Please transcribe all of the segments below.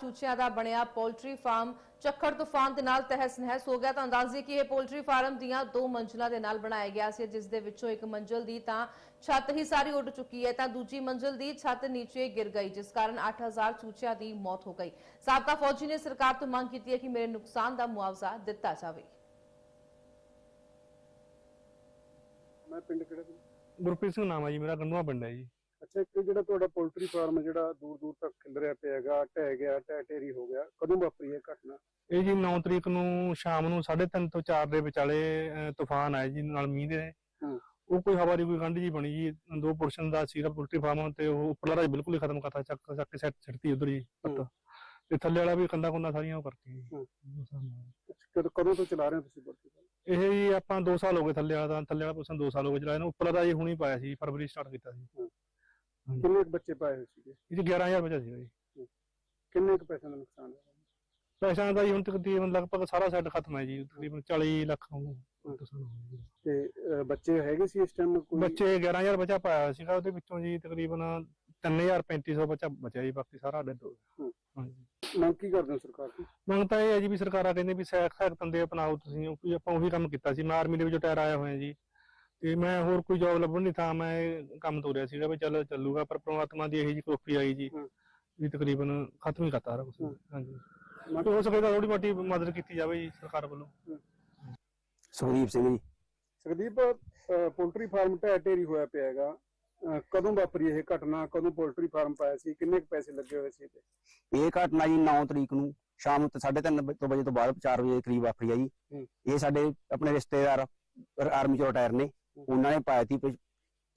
ਚੂਚਿਆਂ ਦਾ ਬਣਿਆ poultry farm. ਚੱਖੜ ਤੂਫਾਨ ਦੇ ਨਾਲ ਤਹਿਸ ਨਹਿਸ ਹੋ ਗਿਆ ਤਾਂ ਅੰਦਾਜ਼ੇ ਕਿ ਇਹ ਪੋਲਟਰੀ ਫਾਰਮ ਦੀਆਂ ਦੋ ਮੰਜ਼ਿਲਾਂ ਦੇ ਨਾਲ ਬਣਾਇਆ ਗਿਆ ਸੀ ਜਿਸ ਦੇ ਵਿੱਚੋਂ ਇੱਕ ਮੰਜ਼ਿਲ ਦੀ ਤਾਂ ਛੱਤ ਹੀ ਸਾਰੀ ਉੱਡ ਚੁੱਕੀ ਹੈ ਤਾਂ ਦੂਜੀ ਮੰਜ਼ਿਲ ਦੀ ਛੱਤ ਨੀਚੇ ਗਿਰ ਗਈ ਜਿਸ ਕਾਰਨ 8000 ਚੂਚਿਆਂ ਦੀ ਮੌਤ ਹੋ ਗਈ। ਸਾਬਕਾ ਫੌਜੀ ਨੇ ਸਰਕਾਰ ਤੋਂ ਮੰਗ ਕੀਤੀ ਹੈ ਕਿ ਮੇਰੇ ਨੁਕਸਾਨ ਦਾ ਮੁਆਵਜ਼ਾ ਦਿੱਤਾ ਜਾਵੇ। ਮੈਂ ਪਿੰਡ ਕਿਹੜਾ? ਗੁਰਪ੍ਰੀਤ ਸਿੰਘ ਨਾਮ ਹੈ ਜੀ ਮੇਰਾ ਗੰਨੂਆ ਪਿੰਡ ਹੈ ਜੀ। ਅੱਛਾ ਇੱਕ ਜਿਹੜਾ ਤੁਹਾਡਾ ਪੋਲਟਰੀ ਫਾਰਮ ਜਿਹੜਾ ਦੂਰ ਦੂਰ ਤੱਕ ਖਿਲਰਿਆ ਪਿਆ ਹੈਗਾ ਢਹਿ ਗਿਆ ਢਹਿ ਢੇਰੀ ਹੋ ਗਿਆ ਕਦੋਂ ਵਾਪਰੀ ਇਹ ਘਟਨਾ? ਇਹ ਜੀ 9 ਤਰੀਕ ਨੂੰ ਸ਼ਾਮ ਨੂੰ 3:30 ਤੋਂ 4 ਦੇ ਵਿਚਾਲੇ ਤੂਫਾਨ ਆਇਆ ਜੀ ਨਾਲ ਮੀਂਹ ਦੇ। ਉਹ ਕੋਈ ਹਵਾ ਦੀ ਕੋਈ ਗੰਢ ਜੀ ਬਣੀ ਜੀ ਦੋ ਪੁਰਸ਼ਨ ਦਾ ਸੀਗਾ ਪੋਲਟਰੀ ਫਾਰਮ ਤੇ ਉਹ ਉੱਪਰਲਾ ਰਾਜ ਬਿਲਕੁਲ ਹੀ ਖਤਮ ਕਰਤਾ ਚੱਕ ਚੱਕ ਕੇ ਸੈੱਟ ਛੱਡਤੀ ਉਧਰ ਜੀ ਪੱਤ। ਤੇ ਥੱਲੇ ਵਾਲਾ ਵੀ ਕੰਦਾ ਕੁੰਦਾ ਸਾਰੀਆਂ ਉਹ ਕਰਤੀ ਜੀ। ਕਦੋਂ ਤੋਂ ਚਲਾ ਰਹੇ ਹੋ ਤੁਸੀਂ ਪੋਲਟਰੀ ਇਹ ਜੀ ਆਪਾਂ 2 ਸਾਲ ਹੋ ਗਏ ਥੱਲੇ ਵਾਲਾ ਦਾ ਥੱਲੇ ਵਾਲਾ ਪੁਰਸ਼ਨ 2 ਸਾਲ ਹੋ ਗਏ ਚਲਾਇਆ ਨੂੰ ਉੱਪਰਲਾ ਦਾ ਜੀ ਹੁਣੀ ਪਾਇਆ ਸੀ ਫਰਵਰੀ ਸਟਾਰਟ ਕੀਤਾ ਸੀ। ਕਿੰਨੇ ਕੁ ਬੱਚੇ ਪਾਏ ਹੋਏ ਸੀਗੇ? ਇਹ 'ਚ 11000 ਬਚਿਆ ਸੀਗਾ ਜੀ ਕਿੰਨੇ ਕੁ ਪੈਸੇ ਦਾ ਨੁਕਸਾਨ ਹੋਇਆ? ਪੈਸਿਆਂ ਦਾ ਜੀ ਹੁਣ ਤਕਰੀਬਨ ਲਗਭਗ ਸਾਰਾ ਸੈੱਟ ਖਤਮ ਹੈ ਜੀ ਤਕਰੀਬਨ 40 ਲੱਖ। ਤੇ ਬੱਚੇ ਹੈਗੇ ਸੀ ਇਸ ਟਾਈਮ ਕੋਈ? ਬੱਚੇ 11000 ਬੱਚਾ ਪਾਇਆ ਹੋਇਆ ਸੀਗਾ ਉਹਦੇ ਵਿੱਚੋਂ ਜੀ ਤਕਰੀਬਨ 3350 ਬੱਚਾ ਬਚਿਆ ਜੀ ਬਾਕੀ ਸਾਰਾ ਡੈਡ ਹੋ ਗਿਆ। ਹੂੰ। ਹਾਂਜੀ। ਮੰਗ ਕੀ ਕਰਦੇ ਹੋ ਸਰਕਾਰ ਤੋਂ? ਮੰਗ ਤਾਂ ਇਹ ਹੈ ਜੀ ਵੀ ਸਰਕਾਰਾਂ ਕਹਿੰਦੇ ਵੀ ਸੈਕ ਸੈਕ ਤੰਦੇ ਅਪਣਾਓ ਤੁਸੀਂ ਕਿਉਂਕਿ ਆਪਾਂ ਉਹੀ ਕੰਮ ਕੀਤਾ ਸੀ ਮੈਂ ਆਰਮੀ ਦੇ ਵਿੱਚੋਂ ਟਾਇਰ ਆਇਆ ਹੋਇਆ ਜੀ। ਤੇ ਮੈਂ ਹੋਰ ਕੋਈ ਜੌਬ ਲੱਭਣ ਨਹੀਂ ਥਾ ਮੈਂ ਇਹ ਕੰਮ ਤੋਰਿਆ ਸੀਗਾ ਵੀ ਚੱਲ ਚੱਲੂਗਾ ਪਰ ਪ੍ਰਮਾਤਮਾ ਦੀ ਇਹੀ ਜੀ ਕੋਪੀ ਆਈ ਜੀ ਹੂੰ। ਵੀ ਤਕਰੀਬਨ ਖਤਮ ਹੀ ਕਰਤਾ ਸਾਰਾ ਕੁਝ। ਹਾਂਜੀ। ਤੇ ਹੋ ਸਕੇ ਤਾਂ ਥੋੜੀ ਮੋਟੀ ਮਦਦ ਕੀਤੀ ਜਾਵੇ ਜੀ ਸਰਕਾਰ ਵੱਲੋਂ। ਸੁਖਦੀਪ ਸਿੰਘ ਜੀ। ਸੁਖਦੀਪ ਅਹ, ਪੋਲਟਰੀ ਫਾਰਮ ਢਹਿ ਢੇਰੀ ਹੋਇਆ ਪਿਆ ਹੈਗਾ। ਅਹ, ਕਦੋਂ ਵਾਪਰੀ ਇਹ ਘਟਨਾ? ਕਦੋਂ ਪੋਲਟਰੀ ਫਾਰਮ ਪਾਇਆ ਸੀ? ਕਿੰਨੇ ਕੁ ਪੈਸੇ ਲੱਗੇ ਹੋਏ ਸੀ ਤੇ ਇਹ ਘਟਨਾ ਜੀ 9 ਤਰੀਕ ਨੂੰ ਸ਼ਾਮ ਨੂੰ 3:30 ਤੋਂ ਵਜੇ ਤੋਂ ਬਾਅਦ 4 ਵਜੇ ਦੇ ਕਰੀਬ ਵਾਪਰੀ ਆ ਜੀ। ਹੂੰ। ਇਹ ਸਾਡੇ ਆਪਣੇ ਰਿਸ਼ਤੇਦਾਰ ਆਰਮੀ ਚੋਂ ਰਿਟਾਇਰ ਨੇ। ਉਹਨਾਂ ਨੇ ਪਾਇਆ ਸੀ ਵੀ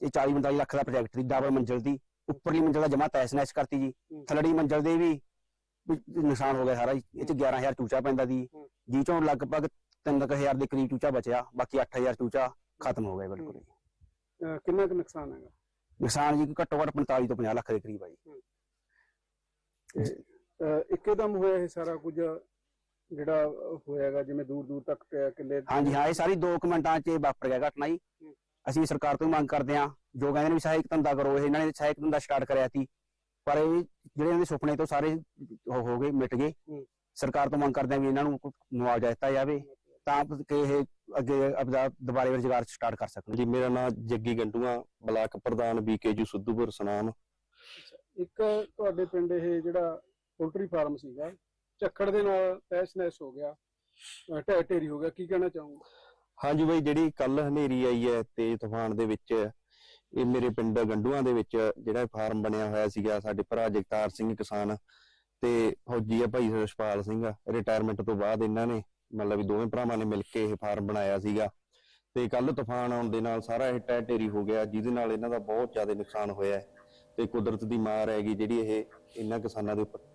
ਇਹ 40 45 ਲੱਖ ਦਾ ਪ੍ਰੋਜੈਕਟ ਸੀ ਡਬਲ ਮੰਜ਼ਿਲ ਦੀ। ਉੱਪਰਲੀ ਮੰਜ਼ਿਲ ਦਾ ਜਮਾ ਤੈਸ ਨੈਸ ਕਰਤੀ ਜੀ। ਥੱਲੜੀ ਮੰਜ਼ਿਲ ਦੇ ਵੀ ਨੁਕਸਾਨ ਹੋ ਗਿਆ ਸਾਰਾ ਜੀ। ਇਹ ਚ 11000 ਚੂਚਾ ਪੈਂਦਾ ਹੂੰ। ਜੀ ਚੋਂ ਲਗਭਗ 3000 ਦੇ ਕਰੀਬ ਚੂਚਾ ਬਚਿਆ ਬਾਕੀ 8000 ਚੂਚਾ ਖਤਮ ਹੋ ਗਿਆ ਬਿਲਕੁਲ ਜੀ। ਕਿੰਨਾ ਕੁ ਨੁਕਸਾਨ ਹੈਗਾ? ਨੁਕਸਾਨ ਜੀ ਘੱਟੋ ਘੱਟ 45 ਤੋਂ 50 ਲੱਖ ਦੇ ਕਰੀਬ ਆ ਜੀ। ਇੱਕਦਮ ਹੋਇਆ ਇਹ ਸਾਰਾ ਕੁਝ ਜਿਹੜਾ ਹੋਇਆਗਾ ਜਿਵੇਂ ਦੂਰ ਦੂਰ ਤੱਕ ਕਿੱਲੇ ਹਾਂਜੀ ਹਾਂ ਇਹ ਸਾਰੀ 2 ਮਿੰਟਾਂ 'ਚ ਵਾਪਰ ਗਿਆ ਘਟਨਾ ਜੀ। ਅਸੀਂ ਸਰਕਾਰ ਤੋਂ ਹੀ ਮੰਗ ਕਰਦੇ ਹਾਂ ਜੋ ਕਹਿੰਦੇ ਨੇ ਵੀ ਸਹਾਇਕ ਧੰਦਾ ਕਰੋ ਇਹ ਇਹਨਾਂ ਨੇ ਸਹਾਇਕ ਧੰਦਾ ਸਟਾਰਟ ਕਰਿਆ ਸੀ। ਪਰ ਇਹ ਜਿਹੜੇ ਇਹਨਾਂ ਦੇ ਸੁਪਨੇ ਤੋਂ ਸਾਰੇ ਹੋ ਗਏ ਮਿਟ ਗਏ। ਸਰਕਾਰ ਤੋਂ ਮੰਗ ਕਰਦੇ ਹਾਂ ਵੀ ਇਹਨਾਂ ਨੂੰ ਕੋਈ ਮੁਆਵਜ਼ਾ ਦਿੱਤਾ ਜਾਵੇ ਤਾਂ ਕਿ ਇਹ ਅੱਗੇ ਆਪਦਾ ਦੁਬਾਰੇ ਰੁਜ਼ਗਾਰ ਸਟਾਰਟ ਕਰ ਸਕਣ। ਜੀ ਮੇਰਾ ਨਾਮ ਜੱਗੀ ਗੰਡੂਆ ਬਲਾਕ ਪ੍ਰਧਾਨ ਬੀਕੇਯੂ ਸਿੱਧੂਪੁਰ ਸੁਨਾਮ ਇੱਕ ਤੁਹਾਡੇ ਪਿੰਡ ਇਹ ਜਿਹੜਾ ਪੋਲਟਰੀ ਫਾਰਮ ਸੀਗਾ ਝੱਖੜ ਦੇ ਨਾਲ ਤਹਿਸ ਨਹਿਸ ਹੋ ਗਿਆ ਢਹਿ ਢੇਰੀ ਹੋ ਗਿਆ ਕੀ ਕਹਿਣਾ ਚਾਹੂੰਗਾ? ਹਾਂਜੀ ਬਾਈ, ਜਿਹੜੀ ਕੱਲ ਹਨੇਰੀ ਆਈ ਹੈ ਤੇਜ਼ ਤੂਫਾਨ ਦੇ ਵਿੱਚ, ਇਹ ਮੇਰੇ ਪਿੰਡ ਗੰਡੂਆਂ ਦੇ ਵਿੱਚ ਜਿਹੜਾ ਫਾਰਮ ਬਣਿਆ ਹੋਇਆ ਸੀਗਾ, ਸਾਡੇ ਭਰਾ ਜਗਤਾਰ ਸਿੰਘ ਕਿਸਾਨ ਤੇ ਫੌਜੀ ਆ ਭਾਈ ਰਸ਼ਪਾਲ ਸਿੰਘ ਰਿਟਾਇਰਮੈਂਟ ਤੋਂ ਬਾਅਦ ਇਹਨਾਂ ਨੇ ਮਤਲਬ ਵੀ ਦੋਵੇਂ ਭਰਾਵਾਂ ਨੇ ਮਿਲ ਕੇ ਇਹ ਫਾਰਮ ਬਣਾਇਆ ਸੀਗਾ। ਤੇ ਕੱਲ ਤੂਫਾਨ ਆਉਣ ਦੇ ਨਾਲ ਸਾਰਾ ਇਹ ਟੈ ਢੇਰੀ ਹੋ ਗਿਆ, ਜਿਹਦੇ ਨਾਲ ਇਹਨਾਂ ਦਾ ਬਹੁਤ ਜ਼ਿਆਦਾ ਨੁਕਸਾਨ ਹੋਇਆ ਹੈ ਤੇ ਕੁਦਰਤ ਦੀ ਮਾਰ ਹੈਗੀ ਜਿਹੜੀ ਇਹ ਇਹਨਾਂ ਕਿਸਾਨਾਂ ਦੇ ਉੱਪਰ।